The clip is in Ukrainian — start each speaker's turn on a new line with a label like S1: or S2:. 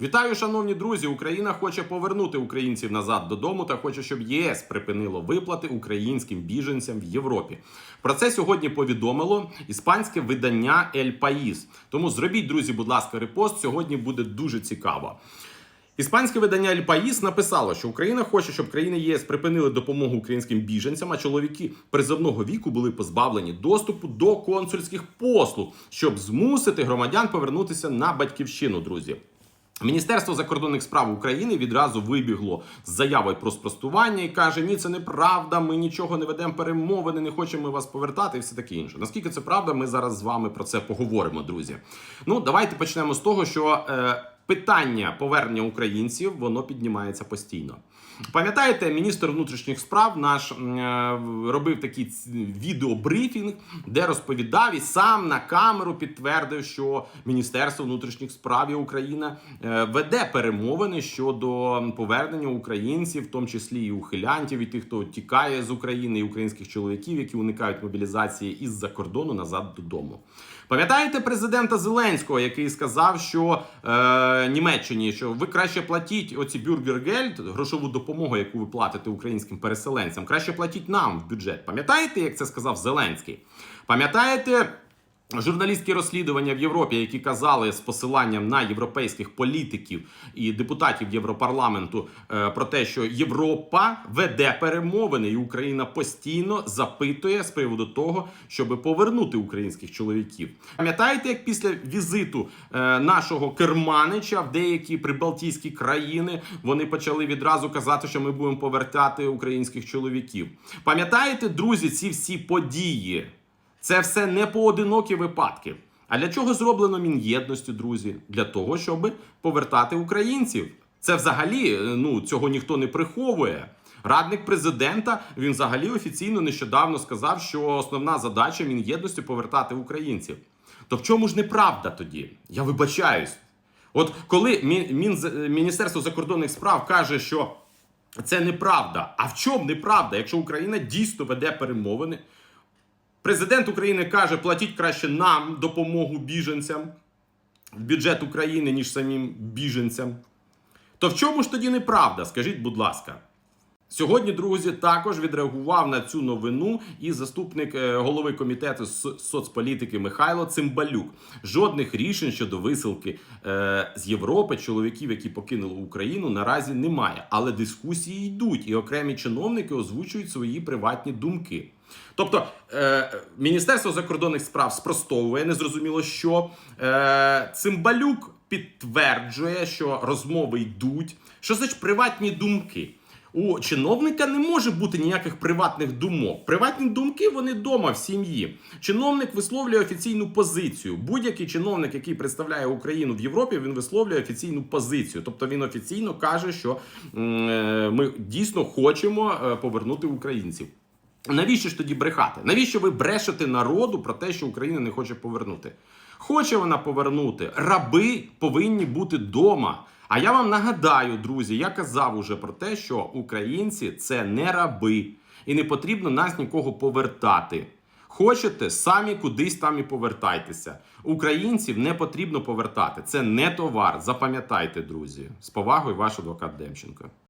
S1: Вітаю, шановні друзі! Україна хоче повернути українців назад додому та хоче, щоб ЄС припинило виплати українським біженцям в Європі. Про це сьогодні повідомило іспанське видання Ель Паїс. Тому зробіть, друзі, будь ласка, репост. Сьогодні буде дуже цікаво. Іспанське видання Ель Паїс написало, що Україна хоче, щоб країни ЄС припинили допомогу українським біженцям, а чоловіки призовного віку були позбавлені доступу до консульських послуг, щоб змусити громадян повернутися на батьківщину, друзі. Міністерство закордонних справ України відразу вибігло з заявою про спростування і каже: Ні, це неправда. Ми нічого не ведемо перемовини, не хочемо вас повертати, і все таке інше. Наскільки це правда, ми зараз з вами про це поговоримо, друзі. Ну, давайте почнемо з того, що е, питання повернення українців воно піднімається постійно. Пам'ятаєте, міністр внутрішніх справ наш е, робив такий відеобрифінг, де розповідав і сам на камеру підтвердив, що Міністерство внутрішніх справ Україна е, веде перемовини щодо повернення українців, в тому числі і ухилянтів, і тих, хто тікає з України, і українських чоловіків, які уникають мобілізації із-за кордону назад додому. Пам'ятаєте президента Зеленського, який сказав, що е, Німеччині, що ви краще платіть оці бюргергельд, грошову допомогу, яку ви платите українським переселенцям, краще платіть нам в бюджет. Пам'ятаєте, як це сказав Зеленський? Пам'ятаєте? Журналістські розслідування в Європі, які казали з посиланням на європейських політиків і депутатів Європарламенту е, про те, що Європа веде перемовини, і Україна постійно запитує з приводу того, щоб повернути українських чоловіків. Пам'ятаєте, як після візиту е, нашого керманича в деякі прибалтійські країни вони почали відразу казати, що ми будемо повертати українських чоловіків? Пам'ятаєте, друзі, ці всі події? Це все не поодинокі випадки. А для чого зроблено Мін'єдності, друзі? Для того, щоб повертати українців. Це взагалі е, ну цього ніхто не приховує. Радник президента він взагалі офіційно нещодавно сказав, що основна задача Мін'єдності повертати українців. То в чому ж неправда тоді? Я вибачаюсь. От коли Мін, Мін- Міністерство закордонних справ каже, що це неправда. А в чому неправда, якщо Україна дійсно веде перемовини? Президент України каже, платіть краще нам допомогу біженцям в бюджет України, ніж самим біженцям. То в чому ж тоді неправда? Скажіть, будь ласка. Сьогодні, друзі, також відреагував на цю новину і заступник е, голови комітету з соцполітики Михайло Цимбалюк. Жодних рішень щодо висилки е, з Європи чоловіків, які покинули Україну, наразі немає. Але дискусії йдуть, і окремі чиновники озвучують свої приватні думки. Тобто е, Міністерство закордонних справ спростовує незрозуміло, що е, Цимбалюк підтверджує, що розмови йдуть. Що значить приватні думки? У чиновника не може бути ніяких приватних думок. Приватні думки вони вдома в сім'ї. Чиновник висловлює офіційну позицію. Будь-який чиновник, який представляє Україну в Європі, він висловлює офіційну позицію. Тобто він офіційно каже, що е, ми дійсно хочемо е, повернути українців. Навіщо ж тоді брехати? Навіщо ви брешете народу про те, що Україна не хоче повернути? Хоче вона повернути. Раби повинні бути вдома. А я вам нагадаю, друзі, я казав уже про те, що українці це не раби, і не потрібно нас нікого повертати. Хочете, самі кудись там і повертайтеся. Українців не потрібно повертати. Це не товар. Запам'ятайте, друзі. З повагою, ваш адвокат Демченко.